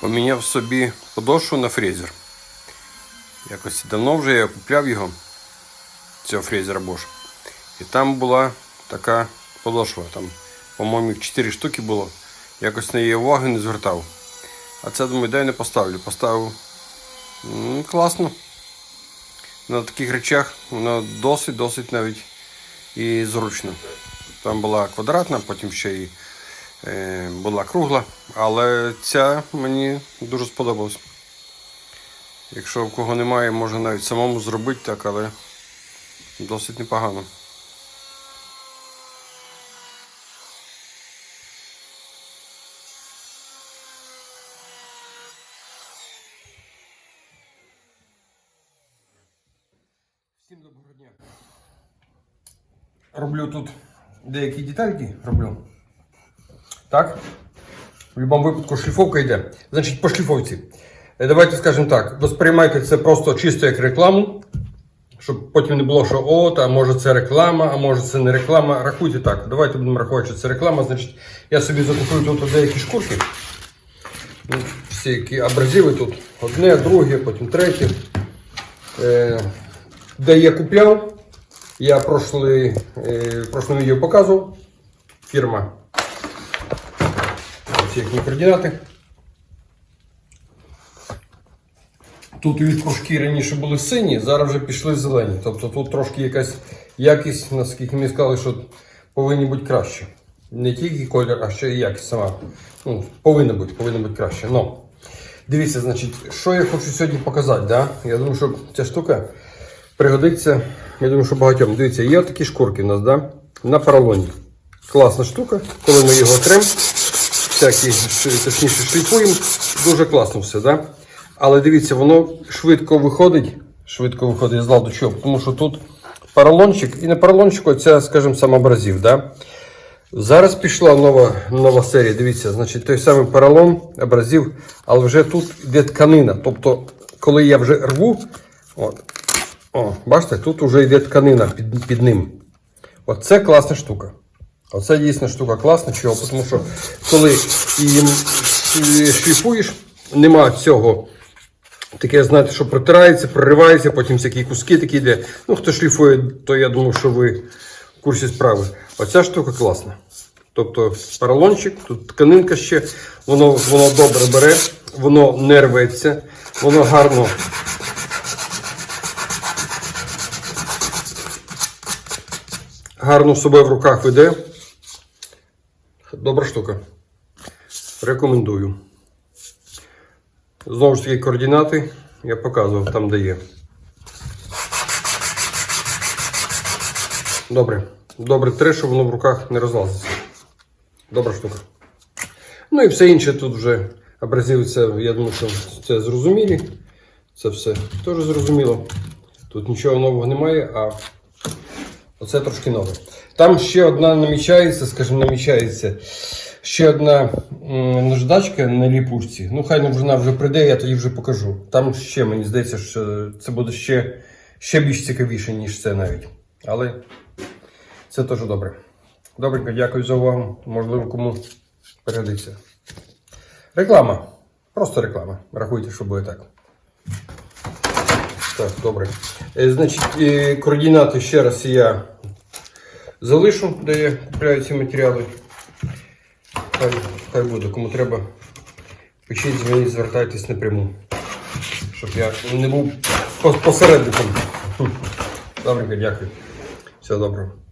поміняв собі подошву на фрезер. Якось давно вже я купляв його, цього фрезера Bosch. І там була така подошва. Там, по-моєму, 4 штуки було. Якось на її уваги не звертав. А це думаю, дай не поставлю. Поставив М, класно. На таких речах воно досить-досить навіть і зручно. Там була квадратна, потім ще е, була кругла, але ця мені дуже сподобалась. Якщо в кого немає, можна навіть самому зробити так, але досить непогано. Всім доброго дня. Роблю тут деякі детальки. Роблю. Так. В будь-якому випадку шліфовка йде. Значить, по шліфовці. Е, Давайте скажемо так. Восприймайте це просто чисто як рекламу. Щоб потім не було, що от, а може це реклама, а може це не реклама. Рахуйте так. Давайте будемо рахувати, що це реклама. Значить, я собі закупив тут деякі шкурки. Ну, Всі які абразиви тут. Одне, друге, потім третє. Е, де я купляв, я прошлий, е, в прошлому відео показував. Фірма. Ось їхні координати. Тут у раніше були сині, зараз вже пішли зелені. Тобто тут трошки якась якість, наскільки мені сказали, що повинні бути краще. Не тільки колір, а ще і якість сама. Ну, повинна бути, повинна бути краще. Но. Дивіться, значить, що я хочу сьогодні показати. Да? Я думаю, що ця штука пригодиться. Я думаю, що багатьом. Дивіться, є такі шкурки у нас, да? на поролоні. Класна штука. Коли ми його трем, всякі, точніше шліфуємо, дуже класно все. Да? Але дивіться, воно швидко виходить. Швидко виходить з ладу чого? Тому що тут поролончик, і на поролончику це, скажімо, сам абразив. Да? Зараз пішла нова, нова серія. Дивіться, значить, той самий поролон, абразив, але вже тут йде тканина. Тобто, коли я вже рву, от, о, бачите, тут вже йде тканина під, під ним. Оце класна штука. Оце дійсно штука класна. Чого? Тому що коли її шліфуєш, нема цього. Таке, знаєте, що протирається, проривається, потім всякі куски такі йде. Ну, хто шліфує, то я думаю, що ви в курсі справи. Оця штука класна. Тобто поролончик, тут тканинка ще, воно, воно добре бере, воно не рветься, воно гарно. Гарно себе в руках веде. Добра штука. Рекомендую. Знову ж таки, координати я показував там, де є. Добре. Добре тре, щоб воно в руках не розлазиться. Добра штука. Ну і все інше тут вже абразиви, це, я думаю, що це зрозумілі. Це все теж зрозуміло. Тут нічого нового немає, а оце трошки нове. Там ще одна намічається, скажімо, намічається. Ще одна наждачка на ліпучці. Ну, хай вона вже прийде, я тоді вже покажу. Там ще, мені здається, що це буде ще, ще більш цікавіше, ніж це навіть. Але це теж добре. Добренько, дякую за увагу. Можливо, кому перегодиться. Реклама. Просто реклама. Рахуйте, що буде так. Так, добре. Е, Значить, е, координати ще раз я залишу, де я купляю ці матеріали. Хай, хай буде, кому треба. Пишіть, дзвоніть, звертайтесь напряму. Щоб я не був посередником. Добренько, дякую. Все доброго.